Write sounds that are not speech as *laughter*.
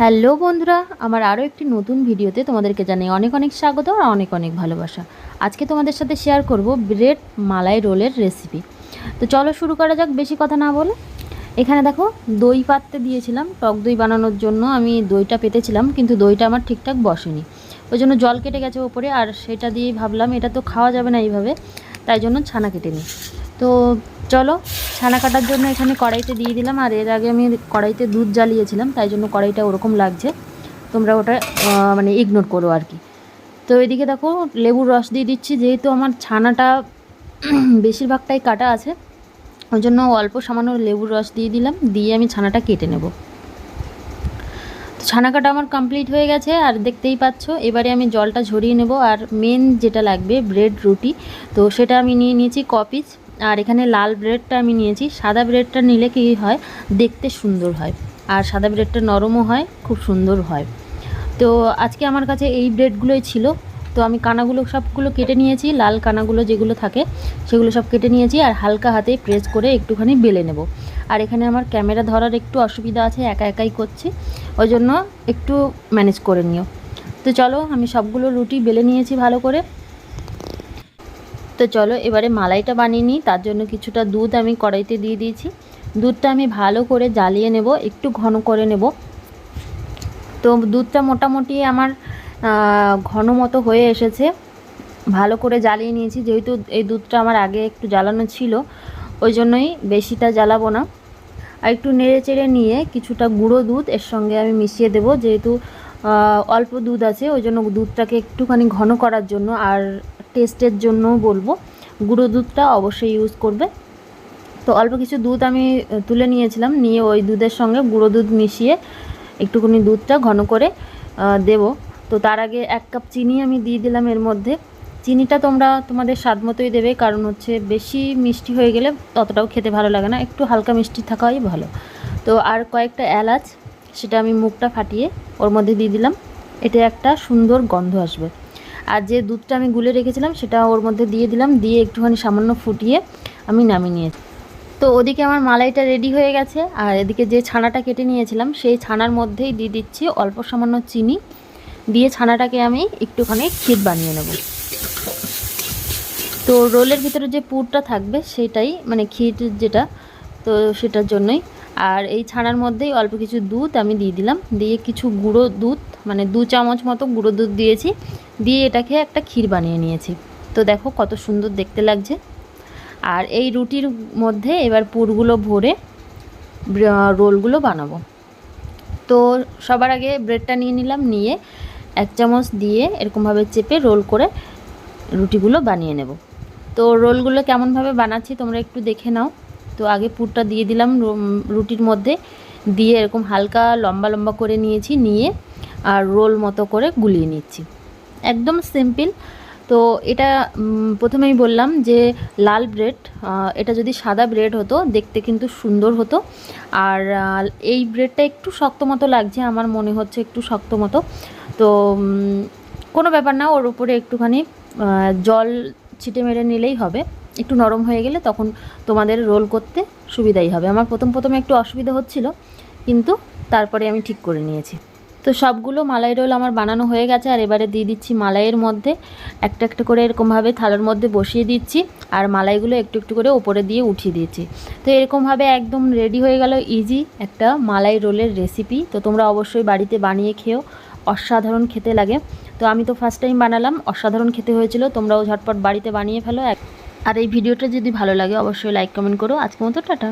Hello বন্ধুরা, আমার আরও একটি নতুন ভিডিওতে তোমাদেরকে জানাই অনেক অনেক স্বাগত আর অনেক অনেক ভালোবাসা। আজকে তোমাদের সাথে শেয়ার করব ব্রেড মালাই রোলের রেসিপি তো চলো শুরু করা যাক, বেশি কথা না বলে। এখানে দেখো দই পাততে দিয়েছিলাম, টক দই বানানোর জন্য আমি দইটা পেতেছিলাম, কিন্তু দইটা আমার ঠিকঠাক বসেনি। ওই জন্য জল কেটে গেছে ওপরে, আর সেটা দিয়েই ভাবলাম এটা তো খাওয়া যাবে না এইভাবে, তাই জন্য ছানা কেটে নিই। তো চলো, ছানা কাটার জন্য এখানে কড়াইতে দিয়ে দিলাম, আর এর আগে আমি কড়াইতে দুধ জ্বালিয়েছিলাম, তাই জন্য কড়াইটা ওরকম লাগছে। তোমরা ওটা মানে ইগনোর করো আর কি। তো এদিকে দেখো, লেবুর রস দিয়ে দিচ্ছি, যেহেতু আমার ছানাটা *clears throat* বেশিরভাগটাই কাটা আছে, ওই জন্য অল্প সামান্য লেবুর রস দিয়ে দিলাম, দিয়ে আমি ছানাটা কেটে নেব। তো ছানা কাটা আমার কমপ্লিট হয়ে গেছে, আর দেখতেই পাচ্ছ, এবারে আমি জলটা ঝরিয়ে নেব, আর মেন যেটা লাগবে ব্রেড রুটি, তো সেটা আমি নিয়ে নিয়েছি কপিস আর এখানে লাল ব্রেডটা আমি নিয়েছি। সাদা ব্রেডটা নিলে কী হয়, দেখতে সুন্দর হয়। আর সাদা ব্রেডটা নরমও হয়, খুব সুন্দর হয়। তো আজকে আমার কাছে এই ব্রেডগুলোই ছিল। তো আমি কানাগুলো সবগুলো কেটে নিয়েছি, লাল কানাগুলো যেগুলো থাকে সেগুলো সব কেটে নিয়েছি আর হালকা হাতে প্রেস করে একটুখানি বেলে নেব। আর এখানে আমার ক্যামেরা ধরার একটু অসুবিধা আছে, একা একাই করছি। ওই জন্য একটু ম্যানেজ করে নিও। তো চলো, আমি সবগুলো রুটি বেলে নিয়েছি ভালো করে। তো চলো, এবারে মালাইটা বানিয়ে নিই। তার জন্য কিছুটা দুধ আমি কড়াইতে দিয়ে দিয়েছি। দুধটা আমি ভালো করে জ্বালিয়ে নেব, একটু ঘন করে নেব। তো দুধটা মোটামুটি আমার ঘন মতো হয়ে এসেছে। ভালো করে জ্বালিয়ে নিয়েছি, যেহেতু এই দুধটা আমার আগে একটু জ্বালানো ছিল, ওই জন্যই বেশিটা জ্বালাবো না। আর একটু নেড়ে চেড়ে নিয়ে কিছুটা গুঁড়ো দুধ এর সঙ্গে আমি মিশিয়ে দেবো, যেহেতু অল্প দুধ আছে, ওই জন্য দুধটাকে একটুখানি ঘন করার জন্য। আর টেস্টের জন্যও বলব। গুঁড়ো দুধটা অবশ্যই ইউজ করবে। তো অল্প কিছু দুধ আমি তুলে নিয়েছিলাম। নিয়ে ওই দুধের সঙ্গে গুঁড়ো দুধ মিশিয়ে একটুখানি দুধটা ঘন করে দেবো। তো তার আগে এক কাপ চিনি আমি দিয়ে দিলাম এর মধ্যে। চিনিটা তোমরা তোমাদের স্বাদ মতোই দেবে, কারণ হচ্ছে বেশি মিষ্টি হয়ে গেলে ততটাও খেতে ভালো লাগে না। একটু হালকা মিষ্টি থাকাই ভালো। তো আর কয়েকটা এলাচ, সেটা আমি মুখটা ফাটিয়ে ওর মধ্যে দিয়ে দিলাম। এতে একটা সুন্দর গন্ধ আসবে। আর যে দুধটা আমি গুলে রেখেছিলাম সেটা ওর মধ্যে দিয়ে দিলাম, দিয়ে একটুখানি সামান্য ফুটিয়ে আমি নামিয়ে নিয়েছি। তো ওদিকে আমার মালাইটা রেডি হয়ে গেছে, আর এদিকে যে ছানাটা কেটে নিয়েছিলাম, সেই ছানার মধ্যেই দিয়ে দিচ্ছি অল্প সামান্য চিনি। দিয়ে ছানাটাকে আমি একটুখানি ক্ষীর বানিয়ে নেব। তো রোলের ভিতরে যে পুরটা থাকবে, সেটাই মানে ক্ষীর যেটা, তো সেটার জন্যই আর এই ছানার মধ্যেই অল্প কিছু দুধ আমি দিয়ে দিলাম। দিয়ে কিছু গুঁড়ো দুধ মানে দু চামচ মতো গুঁড়ো দুধ দিয়েছি। দিয়ে এটাকে একটা ক্ষীর বানিয়ে নিয়েছি। তো দেখো কত সুন্দর দেখতে লাগছে। আর এই রুটির মধ্যে এবার পুরগুলো ভরে রোলগুলো বানাবো। তো সবার আগে ব্রেডটা নিয়ে নিলাম, নিয়ে এক চামচ দিয়ে এরকমভাবে চেপে রোল করে রুটিগুলো বানিয়ে নেব। তো রোলগুলো কেমনভাবে বানাচ্ছি তোমরা একটু দেখে নাও। তো আগে পুরটা দিয়ে দিলাম রুটির মধ্যে। দিয়ে এরকম হালকা লম্বা লম্বা করে নিয়েছি, নিয়ে আর রোল মতো করে গুলিয়ে নিচ্ছি। একদম সিম্পল। তো এটা প্রথমেই বললাম যে লাল ব্রেড এটা যদি সাদা ব্রেড হতো, দেখতে কিন্তু সুন্দর হতো। আর এই ব্রেডটা একটু শক্ত মতো লাগছে, আমার মনে হচ্ছে একটু শক্ত মতো। তো কোনো ব্যাপার না, ওর উপরে একটুখানি জল ছিটে মেরে নিলেই হবে। একটু নরম হয়ে গেলে তখন তোমাদের রোল করতে সুবিধাই হবে। আমার প্রথম প্রথমে একটু অসুবিধা হচ্ছিল, কিন্তু তারপরে আমি ঠিক করে নিয়েছি। তো সবগুলো মালাই রোল আমার বানানো হয়ে গেছে, আর এবারে দিয়ে দিচ্ছি মালাইয়ের মধ্যে একটা একটা করে এরকমভাবে থালার মধ্যে বসিয়ে দিচ্ছি, আর মালাইগুলো একটু একটু করে ওপরে দিয়ে উঠিয়ে দিচ্ছি। তো এরকমভাবে একদম রেডি হয়ে গেল ইজি একটা মালাই রোলের রেসিপি তো তোমরা অবশ্যই বাড়িতে বানিয়ে খেও অসাধারণ খেতে লাগে। তো আমি তো ফার্স্ট টাইম বানালাম, অসাধারণ খেতে হয়েছিল, তোমরাও ঝটপট বাড়িতে বানিয়ে ফেলো। আর এই ভিডিওটা যদি ভালো লাগে অবশ্যই লাইক কমেন্ট করো। আজকের মতো টাটা।